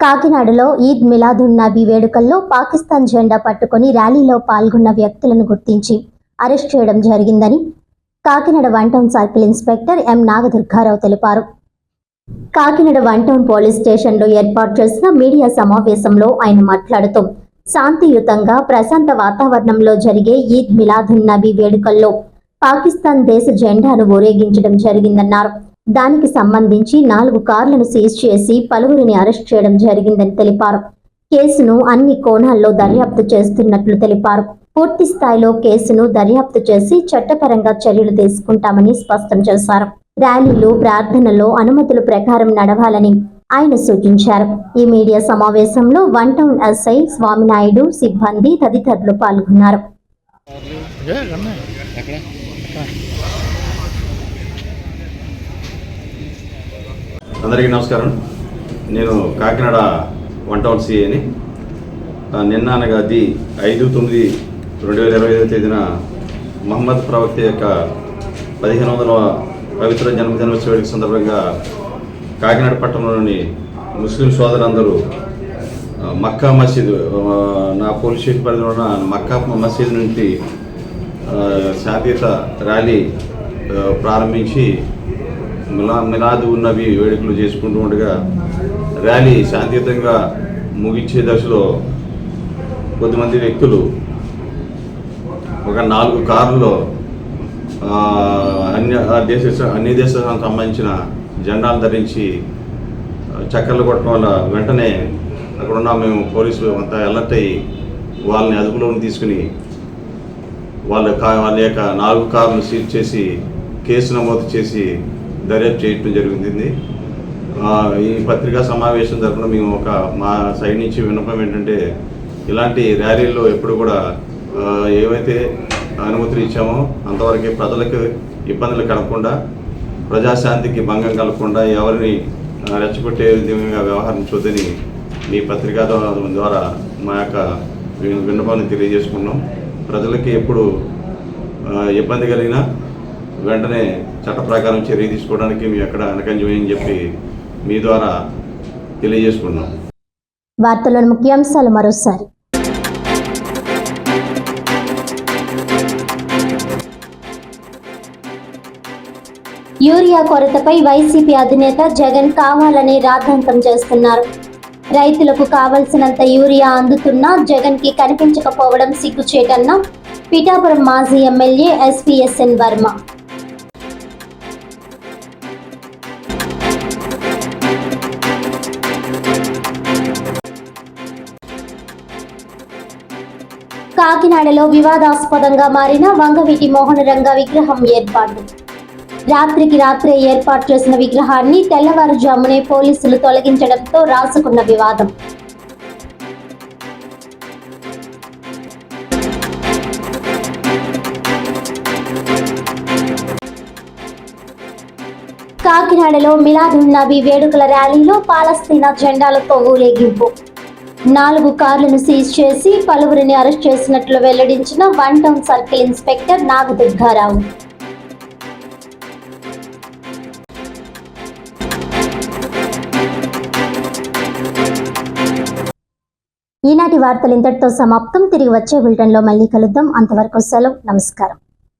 కాకినాడలో ఈద్ మిలాదున్ నబీ వేడుకల్లో పాకిస్తాన్ జెండా పట్టుకొని ర్యాలీలో పాల్గొన్న వ్యక్తులను గుర్తించి అరెస్ట్ చేయడం జరిగిందని Kakinada one town circle inspector M Nagadurgarao తెలిపారు. కాకినాడ వన్ టౌన్ పోలీస్ స్టేషన్లో ఏర్పాటు చేసిన మీడియా సమావేశంలో ఆయన మాట్లాడుతూ శాంతియుతంగా ప్రశాంత వాతావరణంలో జరిగే ఈద్ మిలాదున్ నబీ వేడుకల్లో పాకిస్తాన్ దేశ జెండాను ఊరేగించడం జరిగిందన్నారు. దానికి సంబంధించి నాలుగు కార్లను సీజ్ చేసి పలువురిని అరెస్ట్ చేయడం జరిగిందని తెలిపారు. కేసును అన్ని కోణాల్లో దర్యాప్తు చేస్తున్నట్లు తెలిపారు. పూర్తి స్థాయిలో కేసును దర్యాప్తు చేసి చట్టపరంగా చర్యలు తీసుకుంటామని స్పష్టం చేశారు. ర్యాలీలు ప్రార్థనలో అనుమతుల ప్రకారం నడవాలని ఆయన సూచించారు. ఈ మీడియా సమావేశంలో వన్ టౌన్ ఎస్ఐ స్వామినాయుడు సిబ్బంది తదితరులు పాల్గొన్నారు. అందరికీ నమస్కారం. నేను కాకినాడ వన్ టౌన్ సిఏని నిన్న అనగా అది ఐదు తొమ్మిది రెండు వేల ఇరవై ఐదో తేదీన మహమ్మద్ ప్రవక్త యొక్క పదిహేను వందల పవిత్ర జన్మదినోత్సవానికి సందర్భంగా కాకినాడ పట్టణంలోని ముస్లిం సోదరులందరూ మక్కా మసీదు నా పోలీస్ స్టేషన్ పరిధిలో ఉన్న మక్కా మసీదు నుండి ఆ, శాంతియుత ర్యాలీ ప్రారంభించి మిలా మిలాదు ఉన్నవి వేడుకలు చేసుకుంటూ ఉండగా ర్యాలీ శాంతియుతంగా ముగించే దశలో కొద్దిమంది వ్యక్తులు ఒక నాలుగు కార్లలో అన్య ఆ దేశ అన్ని దేశాలకు సంబంధించిన జెండాలు ధరించి చక్కర్లు కొట్టడం వల్ల వెంటనే అక్కడ ఉన్న మేము పోలీసులు అంతా అలర్ట్ అయ్యి వాళ్ళని అదుపులోకి తీసుకుని వాళ్ళ కా వాళ్ళ యొక్క నాలుగు కార్లు సీజ్ చేసి కేసు నమోదు చేసి దర్యాప్తు చేయటం జరిగింది. ఈ పత్రికా సమావేశం తరఫున మేము ఒక మా సైడ్ నుంచి విన్నపం ఏంటంటే ఇలాంటి ర్యాలీల్లో ఎప్పుడు కూడా ఏవైతే అనుమతులు ఇచ్చామో అంతవరకే ప్రజలకు ఇబ్బందులు కలగకుండా ప్రజాశాంతికి భంగం కలగకుండా ఎవరిని రెచ్చగొట్టే విధంగా వ్యవహరించొద్దని మీ పత్రికా ద్వారా మా యొక్క విన్నపాన్ని తెలియజేసుకున్నాం. ప్రజలకి ఎప్పుడు ఇబ్బంది కలిగినా వెంటనే చట్ట ప్రకారం చర్య తీసుకోవడానికి మేము ఎక్కడ అనకంజమని చెప్పి మీ ద్వారా తెలియజేసుకున్నాం. వార్తలోని ముఖ్యాంశాలు మరోసారి. యూరియా కొరతపై వైసీపీ అధినేత జగన్ కావాలని రాద్ధాంతం చేస్తున్నారు. రైతులకు కావలసినంత యూరియా అందుతున్నా జగన్కి కనిపించకపోవడం సిగ్గుచేటన్న పిఠాపురం మాజీ ఎమ్మెల్యే ఎస్పీఎస్ఎన్ వర్మ. కాకినాడలో వివాదాస్పదంగా మారిన వంగవీటి మోహనరంగ విగ్రహం ఏర్పాటు. రాత్రికి రాత్రే ఏర్పాటు చేసిన విగ్రహాన్ని తెల్లవారుజామునే పోలీసులు తొలగించడంతో రాసుకున్న వివాదం. కాకినాడలో మిలాదున్ నబీ వేడుకల ర్యాలీలో పాలస్తీనా జెండాలతో ఊరేగింపు. నాలుగు కార్లను సీజ్ చేసి పలువురిని అరెస్ట్ చేసినట్లు వెల్లడించిన one town circle inspector Nagadurgarao. ఈనాటి వార్తలు ఇంతటితో సమాప్తం. తిరిగి వచ్చే బులెటిన్లో మళ్ళీ కలుద్దాం. అంతవరకు సెలవు. నమస్కారం.